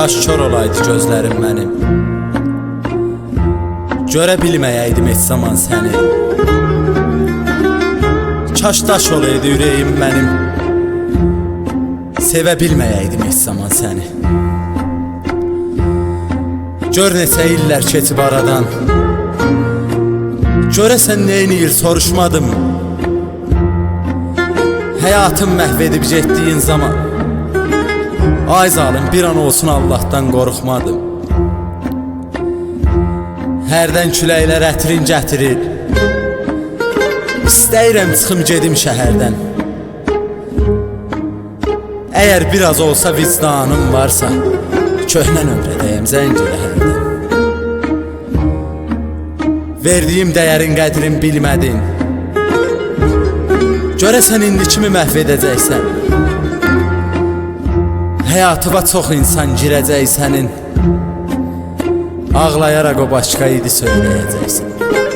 Kaş kör olaydı gözlərim mənim Görə bilməyəydim heç zaman səni Kaş daş olaydı ürəyim mənim Sevə bilməyəydim heç zaman səni Gör neçə illər keçib aradan. Görəsən neyniyir soruşmadım. Həyatım məhv edib getdiyin zaman Ay zalim bir an olsun Allah'tan qorxmadım. Hərdən küləklər ətrin gətirir. İstəyirəm çıxım gedim şəhərdən. Əgər biraz olsa vicdanım varsa Köhnə nömrədəyəm zəng elə hərdən. Verdiyim dəyərin qədrin bilmədin. Görəsən indi kimi məhv edəcəksən Həyatıma çox insan girəcək sənin. Ağlayaraq o başqa idi söyləyəcəksən